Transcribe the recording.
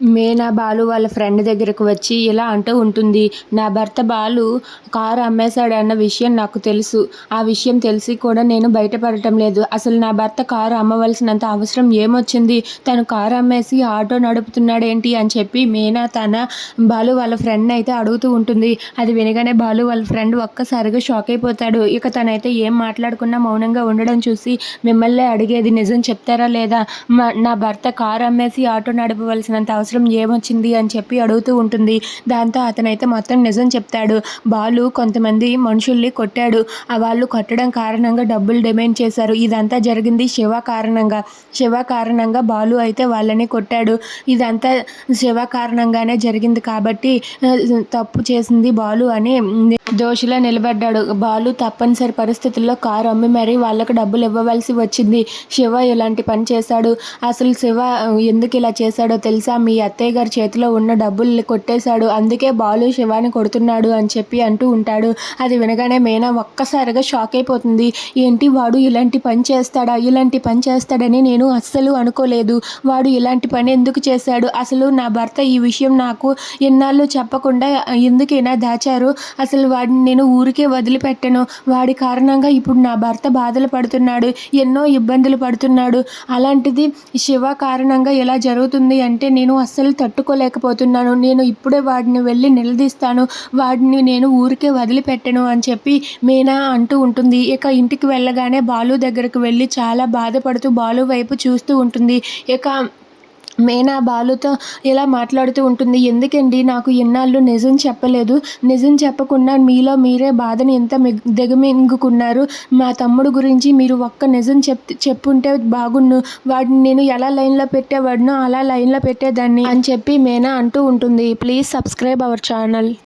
మీనా బాలు వాళ్ళ ఫ్రెండ్ దగ్గరకు వచ్చి ఇలా అంటూ ఉంటుంది నా భర్త బాలు కారు అమ్మేశాడన్న విషయం నాకు తెలుసు. ఆ విషయం తెలిసి కూడా నేను బయటపడటం లేదు. అసలు నా భర్త కారు అమ్మవలసినంత అవసరం ఏమొచ్చింది? తను కారు అమ్మేసి ఆటో నడుపుతున్నాడేంటి? అని చెప్పి మీనా తన బాలు వాళ్ళ ఫ్రెండ్ అయితే అడుగుతూ ఉంటుంది. అది వినగానే బాలు వాళ్ళ ఫ్రెండ్ ఒక్కసారిగా షాక్ అయిపోతాడు. ఇక తనైతే ఏం మాట్లాడకుండా మౌనంగా ఉండడం చూసి మిమ్మల్ని అడిగేది నిజం చెప్తారా లేదా? మా నా భర్త కారు అమ్మేసి ఆటో నడపవలసినంత అవసరం ఏమొచ్చింది అని చెప్పి అడుగుతూ ఉంటుంది. దాంతో అతనైతే మొత్తం నిజం చెప్తాడు. బాలు కొంతమంది మనుషుల్ని కొట్టాడు. ఆ వాళ్ళు కొట్టడం కారణంగా డబ్బులు డిమాండ్ చేశారు. ఇదంతా జరిగింది శివ కారణంగా. శివ కారణంగా బాలు అయితే వాళ్ళని కొట్టాడు. ఇదంతా శివ కారణంగానే జరిగింది కాబట్టి తప్పు చేసింది బాలు అని దోషిలా నిలబడ్డాడు. బాలు తప్పనిసరి పరిస్థితుల్లో కారు అమ్మి మరీ వాళ్ళకు డబ్బులు ఇవ్వవలసి వచ్చింది. శివ ఇలాంటి పని చేశాడు. అసలు శివ ఎందుకు ఇలా చేశాడో తెలుసా? మీ అత్తయ్య గారి చేతిలో ఉన్న డబ్బుల్ని కొట్టేశాడు. అందుకే బాలు శివాని కొడుతున్నాడు అని చెప్పి అంటూ ఉంటాడు. అది వినగానే మేనా ఒక్కసారిగా షాక్ అయిపోతుంది. ఏంటి వాడు ఇలాంటి పని చేస్తాడా? ఇలాంటి పని చేస్తాడని నేను అస్సలు అనుకోలేదు. వాడు ఇలాంటి పని ఎందుకు చేశాడు? అసలు నా భర్త ఈ విషయం నాకు ఎన్నాళ్ళు చెప్పకుండా ఎందుకైనా దాచారు? అసలు వాడిని నేను ఊరికే వదిలిపెట్టను. వాడి కారణంగా ఇప్పుడు నా భర్త బాధలు పడుతున్నాడు. ఎన్నో ఇబ్బందులు పడుతున్నాడు. అలాంటిది శివ కారణంగా ఇలా జరుగుతుంది అంటే నేను అస్సలు తట్టుకోలేకపోతున్నాను. నేను ఇప్పుడే వాడిని వెళ్ళి నిలదీస్తాను. వాడిని నేను ఊరికే వదిలిపెట్టను అని చెప్పి మీనా అంటూ ఉంటుంది. ఇక ఇంటికి వెళ్ళగానే బాలు దగ్గరకు వెళ్ళి చాలా బాధపడుతూ బాలు వైపు చూస్తూ ఉంటుంది. ఇక మేనా బాలుతో ఇలా మాట్లాడుతూ ఉంటుంది. ఎందుకండి? నాకు ఎన్నాళ్ళు నిజం చెప్పలేదు. నిజం చెప్పకుండా మీలో మీరే బాధని ఎంత దిగమింగుకున్నారు. మా తమ్ముడు గురించి మీరు ఒక్క నిజం చెప్ చెప్పుంటే బాగున్ను. వాడిని నేను ఎలా లైన్లో పెట్టేవాడినో అలా లైన్లో పెట్టేదాన్ని అని చెప్పి మేనా అంటూ ఉంటుంది. Please subscribe our channel.